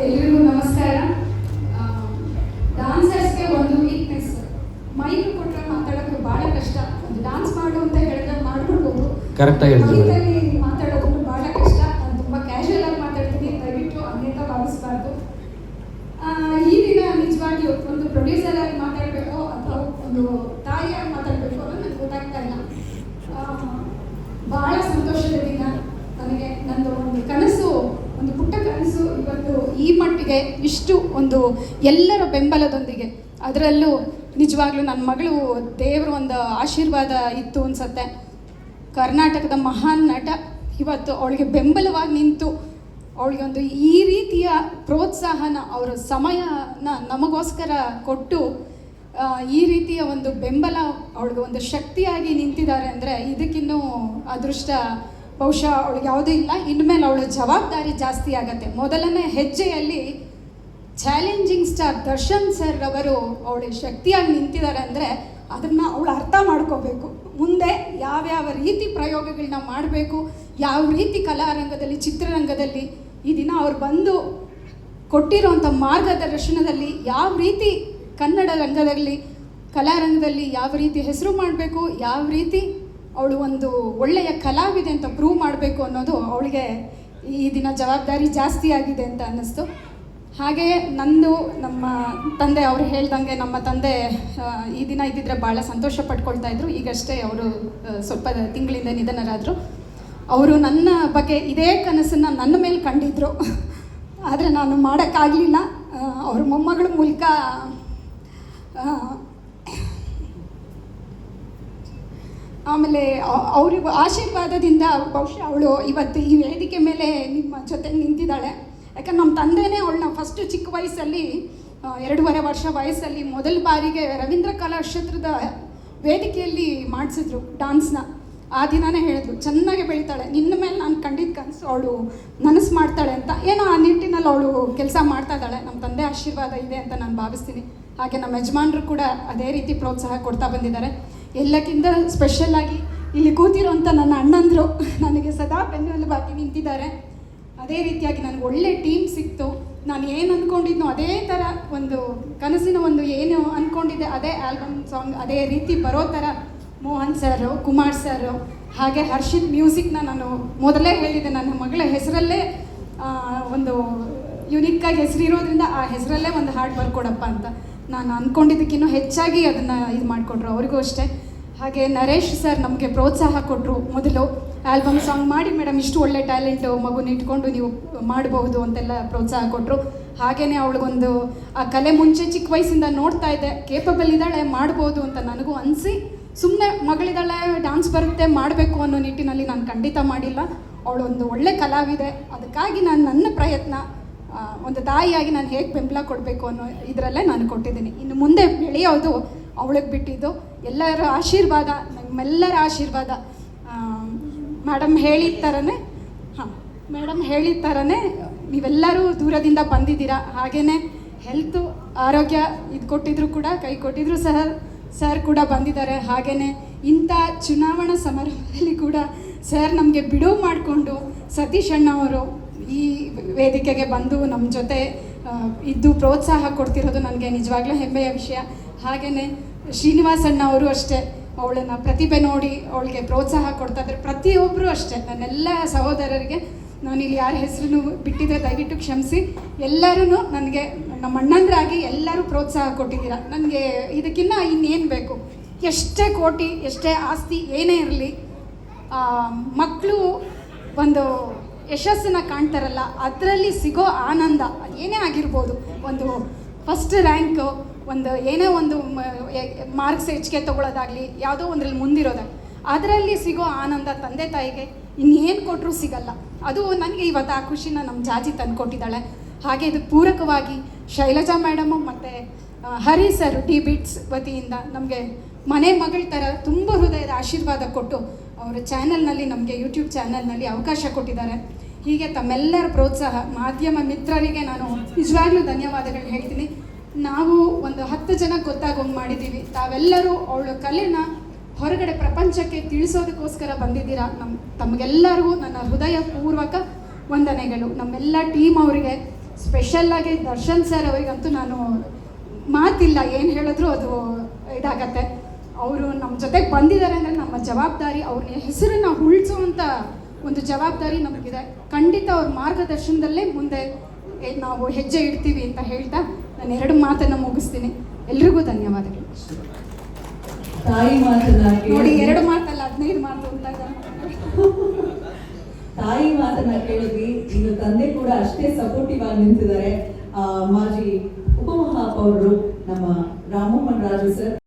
ಎಲ್ರಿಗೂ ನಮಸ್ಕಾರ. ಡಾನ್ಸರ್ಸ್ಗೆ ಒಂದು ವೀಕ್ನೆಸ್ ಮೈಕ್ ಕೊಟ್ಟರೆ ಮಾತಾಡೋದು ಬಹಳ ಕಷ್ಟ. ಒಂದು ಡಾನ್ಸ್ ಮಾಡು ಅಂತ ಹೇಳಿದ್ರೆ ಮಾಡ್ಬಿಡ್ಬೋದು. ಕರೆಕ್ಟ್ ಆಗಿ ಮಾತಾಡೋದು ಬಹಳ ಕಷ್ಟ. ನಾನು ತುಂಬ ಕ್ಯಾಶುವಲ್ ಆಗಿ ಮಾತಾಡ್ತೀನಿ. ದಯವಿಟ್ಟು ಅನ್ಯತಾ ಭಾವಿಸಬಾರ್ದು. ಈ ದಿನ ನಿಜವಾಗಿ ಒಂದು ಪ್ರೊಡ್ಯೂಸರ್ ಆಗಿ ಮಾತಾಡಬೇಕು ಅಥವಾ ಒಂದು ತಾಯಿಯಾಗಿ ಮಾತಾಡಬೇಕು ಅನ್ನೋದು ನನಗೆ ಗೊತ್ತಾಗ್ತಾ ಇಲ್ಲ ಆ, ಬಹಳ ಸಂತೋಷದ ದಿನ ನನಗೆ ನಂದು ಒಂದು ಕನಸು ಒಂದು ಪುಟ್ಟ ಕನಸು ಇವತ್ತು ಈ ಮಟ್ಟಿಗೆ ಇಷ್ಟು ಒಂದು ಎಲ್ಲರ ಬೆಂಬಲದೊಂದಿಗೆ, ಅದರಲ್ಲೂ ನಿಜವಾಗ್ಲೂ ನನ್ನ ಮಗಳು ದೇವರ ಒಂದು ಆಶೀರ್ವಾದ ಇತ್ತು ಅನ್ಸತ್ತೆ. ಕರ್ನಾಟಕದ ಮಹಾನ್ ನಟ, ಇವತ್ತು ಅವಳಿಗೆ ಬೆಂಬಲವಾಗಿ ನಿಂತು, ಅವಳಿಗೆ ಒಂದು ಈ ರೀತಿಯ ಪ್ರೋತ್ಸಾಹನ, ಅವರ ಸಮಯನ ನಮಗೋಸ್ಕರ ಕೊಟ್ಟು ಈ ರೀತಿಯ ಒಂದು ಬೆಂಬಲ ಅವಳಿಗೆ ಒಂದು ಶಕ್ತಿಯಾಗಿ ನಿಂತಿದ್ದಾರೆ ಅಂದರೆ ಇದಕ್ಕಿನ್ನೂ ಅದೃಷ್ಟ ಬಹುಶಃ ಅವಳಿಗೆ ಯಾವುದೂ ಇಲ್ಲ. ಇನ್ಮೇಲೆ ಅವಳ ಜವಾಬ್ದಾರಿ ಜಾಸ್ತಿ ಆಗತ್ತೆ. ಮೊದಲನೇ ಹೆಜ್ಜೆಯಲ್ಲಿ ಚಾಲೆಂಜಿಂಗ್ ಸ್ಟಾರ್ ದರ್ಶನ್ ಸರ್ ಅವರು ಅವಳಿಗೆ ಶಕ್ತಿಯಾಗಿ ನಿಂತಿದ್ದಾರೆ ಅಂದರೆ ಅದನ್ನು ಅವಳು ಅರ್ಥ ಮಾಡ್ಕೋಬೇಕು. ಮುಂದೆ ಯಾವ್ಯಾವ ರೀತಿ ಪ್ರಯೋಗಗಳನ್ನ ಮಾಡಬೇಕು, ಯಾವ ರೀತಿ ಕಲಾರಂಗದಲ್ಲಿ, ಚಿತ್ರರಂಗದಲ್ಲಿ ಈ ದಿನ ಅವ್ರು ಬಂದು ಕೊಟ್ಟಿರುವಂಥ ಮಾರ್ಗದರ್ಶನದಲ್ಲಿ ಯಾವ ರೀತಿ ಕನ್ನಡ ರಂಗದಲ್ಲಿ, ಕಲಾರಂಗದಲ್ಲಿ ಯಾವ ರೀತಿ ಹೆಸರು ಮಾಡಬೇಕು, ಯಾವ ರೀತಿ ಅವಳು ಒಂದು ಒಳ್ಳೆಯ ಕಲಾವಿದೆ ಅಂತ ಪ್ರೂವ್ ಮಾಡಬೇಕು ಅನ್ನೋದು ಅವಳಿಗೆ ಈ ದಿನ ಜವಾಬ್ದಾರಿ ಜಾಸ್ತಿ ಆಗಿದೆ ಅಂತ ಅನ್ನಿಸ್ತು. ಹಾಗೆಯೇ ನಂದು ನಮ್ಮ ತಂದೆ ಅವರು ಹೇಳ್ದಂಗೆ ನಮ್ಮ ತಂದೆ ಈ ದಿನ ಇದ್ದಿದ್ರೆ ಭಾಳ ಸಂತೋಷ ಪಟ್ಕೊಳ್ತಾ ಇದ್ರು. ಈಗಷ್ಟೇ ಅವರು ಸ್ವಲ್ಪ ತಿಂಗಳಿಂದ ನಿಧನರಾದರು. ಅವರು ನನ್ನ ಬಗ್ಗೆ ಇದೇ ಕನಸನ್ನು ನನ್ನ ಮೇಲೆ ಕಂಡಿದ್ರು. ಆದರೆ ನಾನು ಮಾಡೋಕ್ಕಾಗಲಿಲ್ಲ. ಅವ್ರ ಮೊಮ್ಮಗಳ ಮೂಲಕ ಆ, ಆಮೇಲೆ ಅವ್ರಿಗೂ ಆಶೀರ್ವಾದದಿಂದ ಬಹುಶಃ ಅವಳು ಇವತ್ತು ಈ ವೇದಿಕೆ ಮೇಲೆ ನಿಮ್ಮ ಜೊತೆ ನಿಂತಿದ್ದಾಳೆ. ಯಾಕಂದ್ರೆ ನಮ್ಮ ತಂದೆನೇ ಅವಳನ್ನ ಫಸ್ಟು ಚಿಕ್ಕ ವಯಸ್ಸಲ್ಲಿ ಎರಡೂವರೆ ವರ್ಷ ವಯಸ್ಸಲ್ಲಿ ಮೊದಲ ಬಾರಿಗೆ ರವೀಂದ್ರ ಕಲಾಕ್ಷೇತ್ರದ ವೇದಿಕೆಯಲ್ಲಿ ಮಾಡಿಸಿದ್ರು ಡಾನ್ಸ್ನ ಆ ದಿನನೇ ಹೇಳಿದ್ರು, ಚೆನ್ನಾಗಿ ಬೆಳಿತಾಳೆ. ನಿನ್ನ ಮೇಲೆ ನಾನು ಕಂಡಿದ್ದ ಕನಸು ಅವಳು ನನಸು ಮಾಡ್ತಾಳೆ ಅಂತ. ಏನೋ ಆ ನಿಟ್ಟಿನಲ್ಲಿ ಅವಳು ಕೆಲಸ ಮಾಡ್ತಾ ಇದ್ದಾಳೆ. ನಮ್ಮ ತಂದೆ ಆಶೀರ್ವಾದ ಇದೆ ಅಂತ ನಾನು ಭಾವಿಸ್ತೀನಿ. ಹಾಗೆ ನಮ್ಮ ಯಜಮಾನರು ಕೂಡ ಅದೇ ರೀತಿ ಪ್ರೋತ್ಸಾಹ ಕೊಡ್ತಾ ಬಂದಿದ್ದಾರೆ. ಎಲ್ಲಕ್ಕಿಂತ ಸ್ಪೆಷಲ್ಲಾಗಿ ಇಲ್ಲಿ ಕೂತಿರುವಂಥ ನನ್ನ ಅಣ್ಣಂದರು. ನನಗೆ ಸದಾ ಬೆನ್ನೆಲುಬಾಗಿ ನಿಂತಿದ್ದಾರೆ. ಅದೇ ರೀತಿಯಾಗಿ ನನಗೆ ಒಳ್ಳೆ ಟೀಮ್ ಸಿಕ್ತು. ನಾನು ಏನು ಅಂದ್ಕೊಂಡಿದ್ನೋ ಅದೇ ಥರ ಒಂದು ಕನಸಿನ ಒಂದು ಏನು ಅಂದ್ಕೊಂಡಿದ್ದೆ ಅದೇ ಆಲ್ಬಮ್ ಸಾಂಗ್ ಅದೇ ರೀತಿ ಬರೋ ಥರ ಮೋಹನ್ ಸರ್ ಕುಮಾರ್ ಸರು ಹಾಗೆ ಹರ್ಷಿತ್ ಮ್ಯೂಸಿಕ್ನ ನಾನು ಮೊದಲೇ ಹೇಳಿದ್ದೆ ನನ್ನ ಮಗಳ ಹೆಸರಲ್ಲೇ ಒಂದು ಯುನಿಕ್ಕಾಗಿ ಹೆಸರಿರೋದ್ರಿಂದ ಆ ಹೆಸರಲ್ಲೇ ಒಂದು ಹಾಡು ಬರ್ಕೊಡಪ್ಪ ಅಂತ. ನಾನು ಅಂದ್ಕೊಂಡಿದ್ದಕ್ಕಿನ್ನೂ ಹೆಚ್ಚಾಗಿ ಅದನ್ನು ಇದು ಮಾಡಿಕೊಟ್ರು ಅವ್ರಿಗೂ ಅಷ್ಟೇ. ಹಾಗೆ ನರೇಶ್ ಸರ್ ನಮಗೆ ಪ್ರೋತ್ಸಾಹ ಕೊಟ್ಟರು ಮೊದಲು. ಆಲ್ಬಮ್ ಸಾಂಗ್ ಮಾಡಿ ಮೇಡಮ್ ಇಷ್ಟು ಒಳ್ಳೆ ಟ್ಯಾಲೆಂಟು ಮಗುನ ಇಟ್ಕೊಂಡು ನೀವು ಮಾಡಬಹುದು ಅಂತೆಲ್ಲ ಪ್ರೋತ್ಸಾಹ ಕೊಟ್ಟರು ಹಾಗೆಯೇ ಅವಳಿಗೊಂದು ಆ ಕಲೆ ಮುಂಚೆ ಚಿಕ್ಕ ವಯಸ್ಸಿಂದ ನೋಡ್ತಾ ಇದ್ದೆ. ಕೇಪಬಲ್ ಇದ್ದಾಳೆ, ಮಾಡ್ಬೋದು ಅಂತ ನನಗೂ ಅನಿಸಿ ಸುಮ್ಮನೆ ಮಗಳಿದ್ದಾಳೆ ಡಾನ್ಸ್ ಬರುತ್ತೆ, ಮಾಡಬೇಕು ಅನ್ನೋ ನಿಟ್ಟಿನಲ್ಲಿ ನಾನು ಖಂಡಿತ ಮಾಡಿಲ್ಲ. ಅವಳೊಂದು ಒಳ್ಳೆ ಕಲಾವಿದೆ. ಅದಕ್ಕಾಗಿ ನಾನು ನನ್ನ ಪ್ರಯತ್ನ ಒಂದು ತಾಯಿಯಾಗಿ ನಾನು ಹೇಗೆ ಬೆಂಬಲ ಕೊಡಬೇಕು ಅನ್ನೋ ಇದರಲ್ಲೇ ನಾನು ಕೊಟ್ಟಿದ್ದೀನಿ. ಇನ್ನು ಮುಂದೆ ಬೆಳೆಯೋದು ಅವಳಿಗೆ ಬಿಟ್ಟಿದ್ದು. ಎಲ್ಲರ ಆಶೀರ್ವಾದ, ನಮ್ಮೆಲ್ಲರ ಆಶೀರ್ವಾದ ಮೇಡಮ್ ಹೇಳಿದ ಥರನೇ ಹಾಂ ಮೇಡಮ್ ಹೇಳಿದ ಥರನೇ ನೀವೆಲ್ಲರೂ ದೂರದಿಂದ ಬಂದಿದ್ದೀರಾ. ಹಾಗೆಯೇ ಹೆಲ್ತು ಆರೋಗ್ಯ ಇದು ಕೊಟ್ಟಿದ್ರು ಕೂಡ, ಕೈ ಕೊಟ್ಟಿದ್ರು ಸಹ ಸರ್ ಕೂಡ ಬಂದಿದ್ದಾರೆ. ಹಾಗೆಯೇ ಇಂಥ ಚುನಾವಣಾ ಸಮಾರಂಭದಲ್ಲಿ ಕೂಡ ಸರ್ ನಮಗೆ ಬಿಡುವು ಮಾಡಿಕೊಂಡು ಸತೀಶ್ ಅಣ್ಣ ಅವರು ಈ ವೇದಿಕೆಗೆ ಬಂದು ನಮ್ಮ ಜೊತೆ ಇದ್ದು ಪ್ರೋತ್ಸಾಹ ಕೊಡ್ತಿರೋದು ನನಗೆ ನಿಜವಾಗ್ಲೂ ಹೆಮ್ಮೆಯ ವಿಷಯ. ಹಾಗೆಯೇ ಶ್ರೀನಿವಾಸಣ್ಣ ಅವರು ಅಷ್ಟೇ, ಅವಳನ್ನು ಪ್ರತಿಭೆ ನೋಡಿ ಅವಳಿಗೆ ಪ್ರೋತ್ಸಾಹ ಕೊಡ್ತಾ ಇದ್ದಾರೆ. ಪ್ರತಿಯೊಬ್ಬರು ಅಷ್ಟೇ, ನನ್ನೆಲ್ಲ ಸಹೋದರರಿಗೆ ನಾನು ಇಲ್ಲಿ ಯಾರ ಹೆಸರು ಬಿಟ್ಟಿದ್ರೆ ದಯವಿಟ್ಟು ಕ್ಷಮಿಸಿ. ಎಲ್ಲರೂ ನನಗೆ, ನಮ್ಮ ಅಣ್ಣಂದ್ರಾಗಿ ಎಲ್ಲರೂ ಪ್ರೋತ್ಸಾಹ ಕೊಟ್ಟಿದ್ದೀರ. ನನಗೆ ಇದಕ್ಕಿನ್ನ ಇನ್ನೇನು ಬೇಕು? ಎಷ್ಟೇ ಕೋಟಿ, ಎಷ್ಟೇ ಆಸ್ತಿ, ಏನೇ ಇರಲಿ ಮಕ್ಕಳು ಒಂದು ಯಶಸ್ಸನ್ನು ಕಾಣ್ತಾರಲ್ಲ, ಅದರಲ್ಲಿ ಸಿಗೋ ಆನಂದ ಏನೇ ಆಗಿರ್ಬೋದು. ಒಂದು ಫಸ್ಟ್ ರ್ಯಾಂಕು ಒಂದು ಏನೇ ಒಂದು ಮಾರ್ಕ್ಸ್ ಹೆಚ್ಚಿಗೆ ತೊಗೊಳೋದಾಗಲಿ ಯಾವುದೋ ಒಂದ್ರಲ್ಲಿ ಮುಂದಿರೋದಾಗ ಅದರಲ್ಲಿ ಸಿಗೋ ಆನಂದ ತಂದೆ ತಾಯಿಗೆ ಇನ್ನೇನು ಕೊಟ್ಟರು ಸಿಗಲ್ಲ. ಅದು ನನಗೆ ಇವತ್ತು ಆ ಖುಷಿನ ನಮ್ಮ ಜಾಜಿ ತಂದುಕೊಟ್ಟಿದ್ದಾಳೆ ಹಾಗೆ ಇದು ಪೂರಕವಾಗಿ ಶೈಲಜಾ ಮೇಡಮು ಮತ್ತು ಹರಿ ಸರ್ ಡಿ ಬಿಟ್ಸ್ ವತಿಯಿಂದ ನಮಗೆ ಮನೆ ಮಗಳ ಥರ ತುಂಬ ಹೃದಯದ ಆಶೀರ್ವಾದ ಕೊಟ್ಟು ಅವರ ಚಾನಲ್ನಲ್ಲಿ, ನಮಗೆ ಯೂಟ್ಯೂಬ್ ಚಾನಲ್ನಲ್ಲಿ ಅವಕಾಶ ಕೊಟ್ಟಿದ್ದಾರೆ. ಹೀಗೆ ತಮ್ಮೆಲ್ಲರ ಪ್ರೋತ್ಸಾಹ ಮಾಧ್ಯಮ ಮಿತ್ರರಿಗೆ ನಾನು ನಿಜವಾಗ್ಲೂ ಧನ್ಯವಾದಗಳು ಹೇಳ್ತೀನಿ. ನಾವು ಒಂದು ಹತ್ತು ಜನ ಗೊತ್ತಾಗೋಂಗೆ ಮಾಡಿದ್ದೀವಿ. ತಾವೆಲ್ಲರೂ ಅವಳ ಕಲೆನ ಹೊರಗಡೆ ಪ್ರಪಂಚಕ್ಕೆ ತಿಳಿಸೋದಕ್ಕೋಸ್ಕರ ಬಂದಿದ್ದೀರಾ? ನಮ್ಮ ತಮಗೆಲ್ಲರಿಗೂ ನನ್ನ ಹೃದಯಪೂರ್ವಕ ವಂದನೆಗಳು. ನಮ್ಮೆಲ್ಲ ಟೀಮ್ ಅವರಿಗೆ ಸ್ಪೆಷಲ್ಲಾಗಿ ದರ್ಶನ್ ಸರ್ ಅವರಿಗಂತೂ ನಾನು ಮಾತಿಲ್ಲ, ಏನು ಹೇಳಿದ್ರು ಅದು ಇದಾಗತ್ತೆ. ಅವರು ನಮ್ಮ ಜೊತೆಗೆ ಬಂದಿದ್ದಾರೆ ಅಂದರೆ ನಮ್ಮ ಜವಾಬ್ದಾರಿ ಅವ್ರ ಹೆಸರನ್ನ ಉಳಿಸುವಂಥ ಒಂದು ಜವಾಬ್ದಾರಿ ನಮಗಿದೆ. ಖಂಡಿತ ಅವ್ರ ಮಾರ್ಗದರ್ಶನದಲ್ಲೇ ಮುಂದೆ ನಾವು ಹೆಜ್ಜೆ ಇಡ್ತೀವಿ ಅಂತ ಹೇಳ್ತಾ ನಾನು ಎರಡು ಮಾತನ್ನು ಮುಗಿಸ್ತೀನಿ. ಎಲ್ರಿಗೂ ಧನ್ಯವಾದಗಳು. ತಾಯಿ ಮಾತನ್ನ ನೋಡಿ. ಎರಡು ಮಾತಲ್ಲ ಹದಿನೈದು ಮಾತು ಅಂತ ತಾಯಿ ಮಾತನ್ನ ಕೇಳಿದ್ವಿ. ಇನ್ನು ತಂದೆ ಕೂಡ ಅಷ್ಟೇ ಸಪೋರ್ಟಿವ್ ಆಗಿ ನಿಂತಿದ್ದಾರೆ. ಮಾಜಿ ಉಪಮಹಾಪೌರರು ನಮ್ಮ ರಾಮಮೋಹನ್ ರಾಜು ಸರ್.